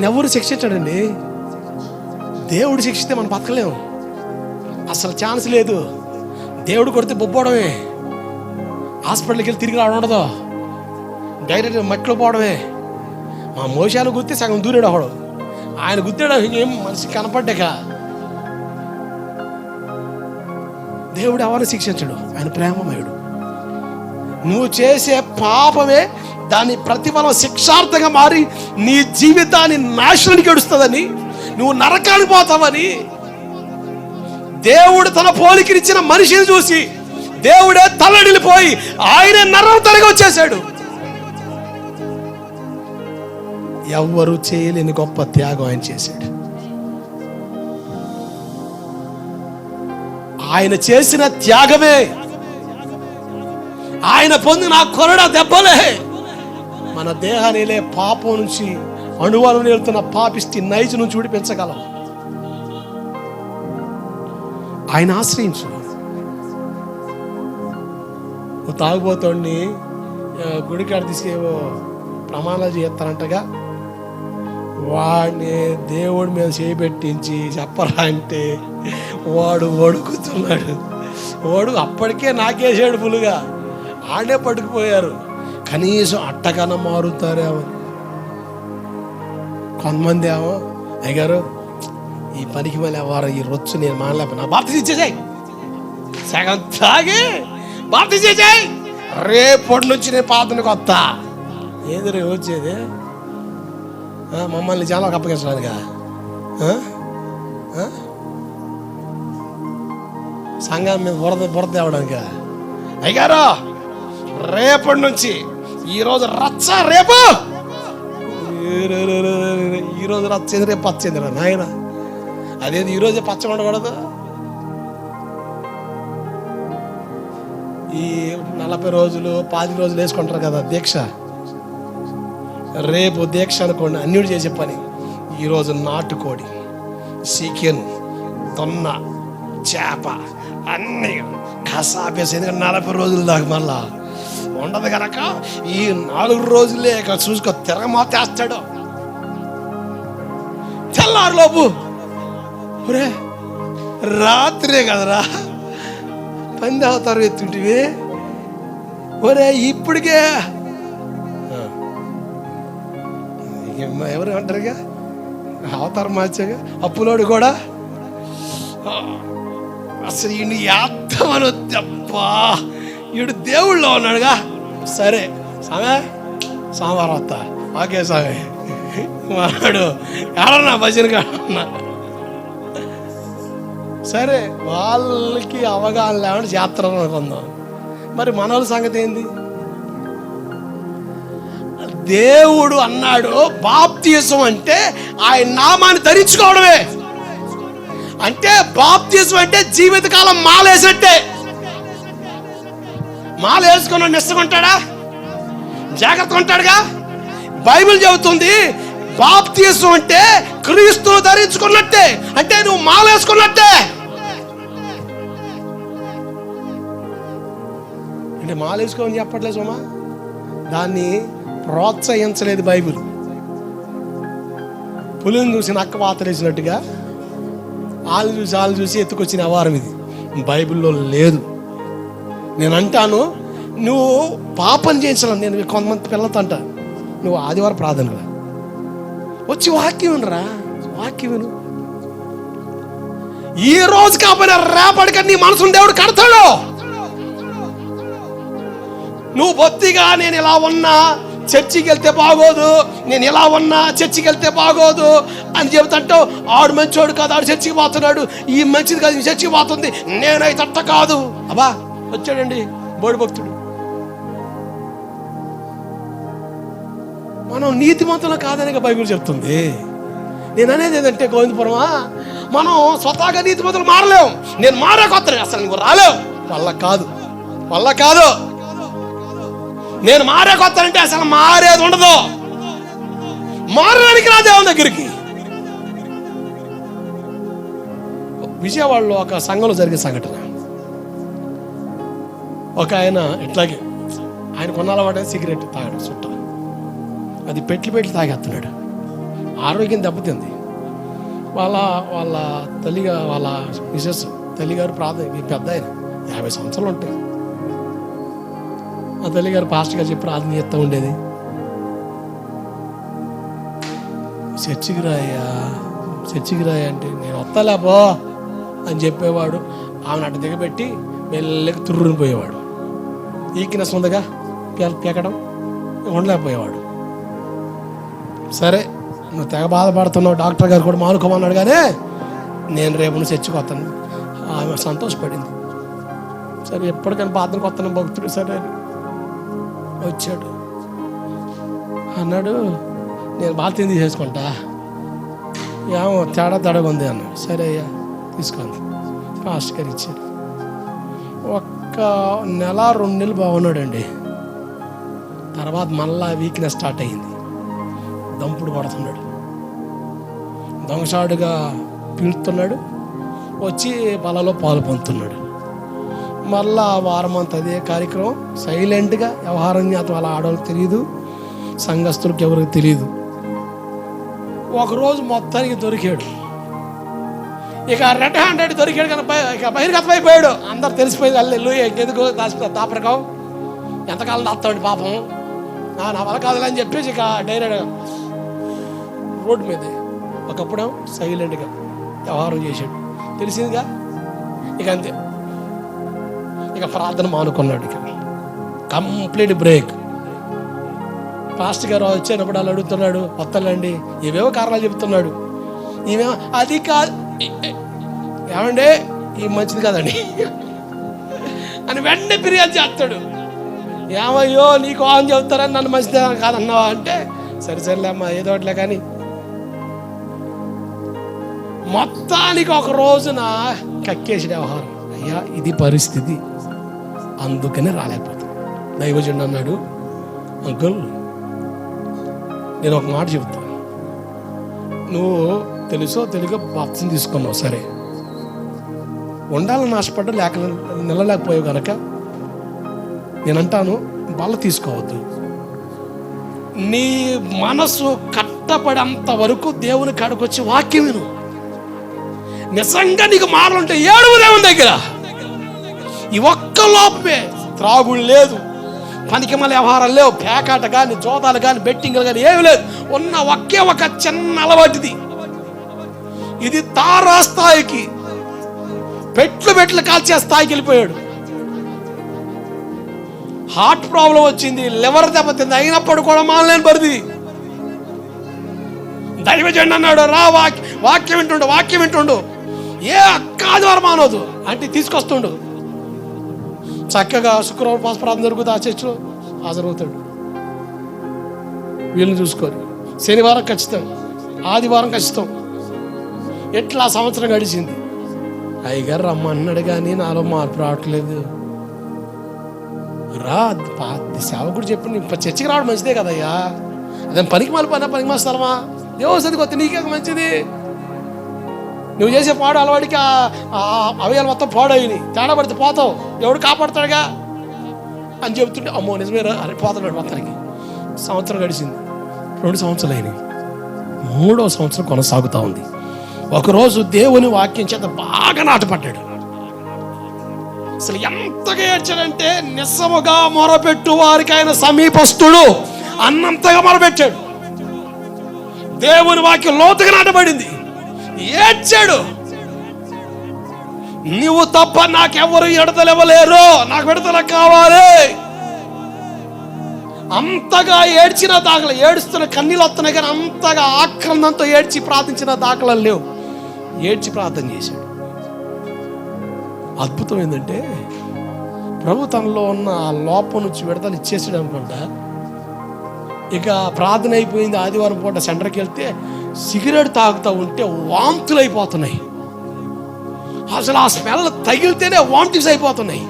ఆయన ఎవరు శిక్షించాడండి? దేవుడు శిక్షిస్తే మనం బతకలేము. అసలు ఛాన్స్ లేదు. దేవుడు కొడితే బొబ్బోడమే. హాస్పిటల్కి వెళ్ళి తిరిగి రావడం ఉండదు. డైరెక్ట్ మట్టిలో పోవడమే. మా మోసాలు గుర్తి సగం దూరాడు ఒకడు ఆయన గుద్దాడు ఇంకేం మనిషి కనపడ్డాక? దేవుడు ఎవరు శిక్షించడు? ఆయన ప్రేమమయుడు. నువ్వు చేసే పాపమే దాని ప్రతిఫలం శిక్షార్థంగా మారి నీ జీవితాన్ని నాశనానికి గడుస్తుందని నువ్వు నరకానికి పోతావని దేవుడు తన పోలికినిచ్చిన మనిషిని చూసి దేవుడే తల్లడిల్లిపోయి ఆయన నరం తరగి వచ్చేసాడు ఎవ్వరు చేయలేని గొప్ప త్యాగం ఆయన చేశాడు. ఆయన చేసిన త్యాగమే ఆయన పొందిన ఆ కొరడ దెబ్బలే. మన దేహానిలే పాపం నుంచి అణువాలను వెళ్తున్న పాపిష్టి నైజు నుంచి విడిపించగలం ఆయన ఆశ్రయించు. నువ్వు తాగుబోతోడిని గుడికాడ తీసుకేవో ప్రమాణాలు చేస్తారంటగా వాడిని దేవుడి మీద చేపెట్టించి చెప్పరా అంటే వాడు వడుకుతున్నాడు వాడు అప్పటికే నాకేసాడు ఫుల్గా ఆడే పట్టుకుపోయారు. కనీసం అట్టగాన మారుతారేమో కొంతమంది ఏమో అయ్యారు ఈ పనికి మళ్ళీ వారు ఈ రొచ్చు నేను మానలేకపోయినా. బాప్తి ఇచ్చేసాయి సగం తాగి బాప్తి చేసాయి రేపటి నుంచి నేను పాతను కొత్త ఏది రే వచ్చేది మమ్మల్ని చాలా అప్పగించడానికా? సంఘం మీద బురద బురద తేవడానికా? అయ్యారో రేపటి నుంచి ఈరోజు రచ్చ రేపు. ఈరోజు రచ్చేది రేపు పచ్చేది రా నాయన? అదేది ఈరోజే పచ్చ ఉండకూడదు? ఈ నలభై రోజులు పాతి రోజులు వేసుకుంటారు కదా దీక్ష. రేపు దీక్ష అనుకోండి అన్యుడు చేసే పని. ఈరోజు నాటుకోడి చికెన్ దొన్న చేప అన్నీ కసాపేసి ఎందుకంటే నలభై రోజులు దాకా మళ్ళా ఉండదు కనుక ఈ నాలుగు రోజులే ఇక్కడ చూసుకో తిరగమోతేస్తాడు తెల్లారు లోపు ఒరే రాత్రే కదరా పంది అవతారం ఎత్తుంటివి ఒరే ఇప్పటికే ఎవరు అంటారుగా? అవతారం మార్చాగా అప్పులోడు కూడా? అసలు ఈ యాత్ర అబ్బా ఈడు దేవుళ్ళో ఉన్నాడుగా. సరే సామే సోమవారం వస్తా ఓకే సామే. వాడు ఎవరన్నా భజన కాడన్నా సరే వాళ్ళకి అవగాహన లేకుండా జాతర అనుకుందాం. మరి మనవల సంగతి ఏంది? దేవుడు అన్నాడు బాప్తీసం అంటే ఆయన నామాన్ని ధరించుకోవడమే. అంటే బాప్తీసం అంటే జీవితకాలం మాలేసట్టే మాల వేసుకున్న నిస్సమంటాడా జాగ్రత్త ఉంటాడుగా? బైబిల్ చెబుతుంది బాప్తీసం అంటే క్రీస్తును ధరించుకున్నట్టే అంటే నువ్వు మాల వేసుకున్నట్టే. అంటే మాల వేసుకోమని చెప్పట్లేదు సోమా. దాన్ని ప్రోత్సహించలేదు బైబిల్. పులిని చూసి నక్క పాతరేసినట్టుగా వాళ్ళు చూసి వాళ్ళు చూసి ఎత్తుకొచ్చిన అవారం ఇది. బైబిల్లో లేదు. నేను అంటాను నువ్వు పాపం చేయించాలి. నేను కొంతమంది పిల్లలతో నువ్వు ఆదివారం ప్రార్థన రా. వచ్చి వాక్యం రా వాక్యం విను. ఈ రోజు కాకపోయినా రేపటికి నీ మనసును దేవుడు కడతాడు. నువ్వు బొత్తిగా నేను ఇలా ఉన్నా చర్చికి వెళ్తే బాగోదు నేను ఇలా ఉన్నా చర్చికి వెళ్తే బాగోదు అని చెబుతుంటావు ఆడు మంచోడు కాదు ఆడు చర్చికి పోతున్నాడు ఈ మంచిది కాదు ఈ చర్చికి పోతుంది నేనైతే అట్ట కాదు. అబ్బా వచ్చాడండి బోడి భక్తుడు. మనం నీతిమంతులు కాదని బైబిల్ చెప్తుంది. నేను అనేది ఏంటంటే గోవిందపురమా? మనం స్వతహాగా నీతిమంతులు మారలేము నేను మారే కొత్త అసలు నువ్వు రాలేవు వల్ల కాదు. వల్ల కాదు. నేను మారే కొత్త అంటే అసలు మారేది ఉండదు. మారడానికి నా దేవుని దగ్గరికి? విజయవాడలో ఒక సంఘంలో జరిగే సంఘటన. ఒక ఆయన ఇట్లాగే ఆయన కొన్నాళ్ళ వాడే సిగరెట్ తాగాడు చుట్ట అది పెట్లు పెట్లు తాగేస్తున్నాడు. ఆరోగ్యం దెబ్బతింది. వాళ్ళ వాళ్ళ తల్లిగా వాళ్ళ మిసెస్ తల్లిగారు ప్రార్థన మీ పెద్ద ఆయన యాభై సంవత్సరాలు ఉంటాయి. మా తల్లిగారు పాస్టర్ చెప్పి ప్రార్థన చేస్తూ ఉండేది. చర్చికి రాయ్యా చర్చికి రాయ అంటే నేను వస్తాలేబో అని చెప్పేవాడు. ఆమెను అటు దిగబెట్టి మెల్లకి తుర్రుని పోయేవాడు. ఈకినెస్ ఉందిగా పీకడం ఉండలేకపోయేవాడు. సరే నువ్వు తెగ బాధపడుతున్నావు డాక్టర్ గారు కూడా మానుకోమన్నాడు కానీ నేను రేపు నువ్వు చచ్చిపోతాను ఆమె సంతోషపడింది. సరే ఎప్పటికైనా బాధకు వస్తాను భక్తుడు సరే వచ్చాడు. అన్నాడు నేను బాత్రూమ్ తీసేసుకుంటా ఏమో తేడా తడగా ఉంది అన్నాడు. సరే అయ్యా తీసుకోండి. ఫాస్ట్ గారు ఒక్క నెల రెండు నెలలు బాగున్నాడండి. తర్వాత మళ్ళా వీక్నెస్ స్టార్ట్ అయింది దంపుడు పడుతున్నాడు. దొంగసాడుగా పీలుతున్నాడు. వచ్చి బలలో పాలు పొందుతున్నాడు. మళ్ళా వారం అంతా అదే కార్యక్రమం. సైలెంట్గా వ్యవహారం అతను అలా ఆడవాళ్ళకి తెలియదు సంఘస్థులకు ఎవరికి తెలియదు ఒకరోజు మొత్తానికి దొరికాడు. ఇక రెడ్ హ్యాండెడ్ దొరికాడు కానీ ఇక బహిర్గతం అయిపోయాడు అందరు తెలిసిపోయింది అల్లెల్లు ఎందుకు దాచి దాపరకం? ఎంతకాలం దాస్తాడు పాపం? నా నా వల్ల కాదులే అని చెప్పేసి ఇక డైరెక్ట్ రోడ్డు మీదే ఒకప్పుడు సైలెంట్గా వ్యవహారం చేశాడు. తెలిసిందిగా? ఇక అంతే. ఇక ప్రార్థన మానుకున్నాడు ఇక. Complete break. పాస్ట్ గారు వచ్చేటప్పుడు వాళ్ళు అడుగుతున్నాడు వత్తలండి. ఏవేవో కారణాలు చెప్తున్నాడు. ఈమె అది కాదు ఏమండి? ఈ మంచిది కదండి. అని వెంటనే ఫిర్యాదు చేస్తాడు. ఏమయ్యో నీకు ఆన్ చెబుతారని నన్ను మంచిది కాదన్నావా అంటే సరే సరేలే అమ్మా ఏదో ఒకటిలే కానీ. మొత్తానికి ఒక రోజున కక్కేసి వ్యవహారం. అయ్యా ఇది పరిస్థితి. అందుకనే రాలేకపోతాను దైవజుడు అన్నాడు అంకుల్ నేను ఒక మాట చెబుతాను. నువ్వు తెలుసో తెలుగు బాప్తిని తీసుకున్నావు. సరే. ఉండాలని ఆశపడ్డా లేక నిలలేకపోయావు కనుక నేనంటాను బల తీసుకోవద్దు. నీ మనసు కట్టపడేంత వరకు దేవుని కాడికి వచ్చి వాక్యం విను. నిజంగా నీకు మారాలంటే ఏడుగు దేవుని దగ్గర. ఈ ఒక్క లోపమే త్రాగుడు లేదు. పనికి వ్యవహారం లేవు. పేకాట కానీ జోదాలు కానీ బెట్టింగ్లు కానీ ఏమి లేదు. ఉన్న ఒకే ఒక చిన్న అలవాటిది. ఇది తారా స్థాయికి. పెట్లు పెట్లు కాల్చే స్థాయికి వెళ్ళిపోయాడు. హార్ట్ ప్రాబ్లం వచ్చింది లివర్ దెబ్బతింది అయినప్పుడు కూడా మానలేని పరిధి. దైవజండి అన్నాడు రా వాక్య వాక్యం వింటుండు వాక్యం వింటుండు. ఏ ఆదివారం మానవదు అంటే తీసుకొస్తుండు. చక్కగా శుక్రవారం పాస్పరాధం జరుగుతుంది ఆ చర్చిలో. హాజరవుతాడు. వీళ్ళని చూసుకొని శనివారం ఖచ్చితం. ఆదివారం ఖచ్చితం. ఎట్లా సంవత్సరం గడిచింది? అయ్యగారు రమ్మన్నాడు కానీ నాలో మార్పు రావట్లేదు. రా సేవకుడు చెప్పి నీ చర్చికి రావడం మంచిదే కదయ్యా. అదే పనికి మళ్ళీ పని పనికి మాస్తారమా? దేవసతికి వస్తే నీకే మంచిది. నువ్వు చేసే పాడు అలవాడికి ఆ- అవయాలు మొత్తం పాడైని తేడా పడితే పోతావు. ఎవడు కాపాడుతాడుగా? అని చెబుతుంటే అమ్మో నిజమే అరే పోతాడు మొత్తానికి సంవత్సరం గడిచింది. రెండు సంవత్సరాలు అయినాయి. మూడవ సంవత్సరం కొనసాగుతూ ఉంది. ఒకరోజు దేవుని వాక్యం చేత బాగా నాటపడ్డాడు అసలు ఎంతగా ఏడ్చాడంటే నిస్సముగా మొరపెట్టు వారికి ఆయన సమీపస్తుడు అన్నంతగా మొరపెట్టాడు. దేవుని వాక్యం లోతుగా నాటబడింది. ఏడ్చాడు. నువ్వు తప్ప నాకెవరు ఎడతలివ్వలేరు ఇవ్వలేరు నాకు విడతల కావాలి. అంతగా ఏడ్చిన దాఖలు ఏడుస్తున్న కన్నీళ్ళు వస్తున్నాయి కానీ అంతగా ఆక్రందంతో ఏడ్చి ప్రార్థించిన దాఖలు లేవు. ఏడ్చి ప్రార్థన చేశాడు. అద్భుతం ఏంటంటే ప్రభు తనలో ఉన్న ఆ లోపం నుంచి విడతలు ఇచ్చేసాడు అనుకుంటా. ఇక ప్రార్థన అయిపోయింది ఆదివారం పూట సెంటర్కి వెళ్తే సిగరెట్ తాగుతూ ఉంటే వాంతులు అయిపోతున్నాయి అసలు ఆ స్మెల్ తగిలితేనే వాంతిస్ అయిపోతున్నాయి.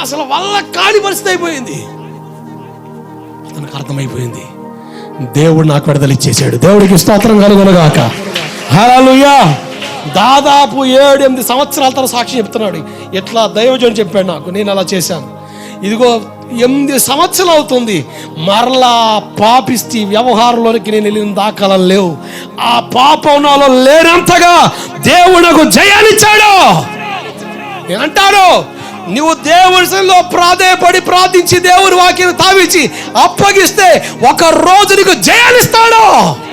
అసలు వల్ల కాని పరిస్థితి అయిపోయింది. అతనికి అర్థమైపోయింది. దేవుడు నాకు విడుదల ఇచ్చేసాడు దేవుడికి స్తోత్రం కలుగునగాక హలలుయా దాదాపు ఏడు ఎనిమిది సంవత్సరాల తర్వాత సాక్షి చెప్తున్నాడు. ఎట్లా దైవజుడు చెప్పాడు నాకు. నేను అలా చేశాను. ఇదిగో ఎనిమిది సంవత్సరాలు అవుతుంది. మరలా పాపిస్తి వ్యవహారంలోనికి నేను వెళ్ళిన దాఖలాలు లేవు. ఆ పాపం నాలో లేనంతగా దేవునకు జయాన్నిచ్చాడు అంటాడు నువ్వు దేవుడిలో ప్రాధేయపడి ప్రార్థించి దేవుని వాక్యం తావించి అప్పగిస్తే ఒక రోజు నీకు జయాన్నిస్తాడు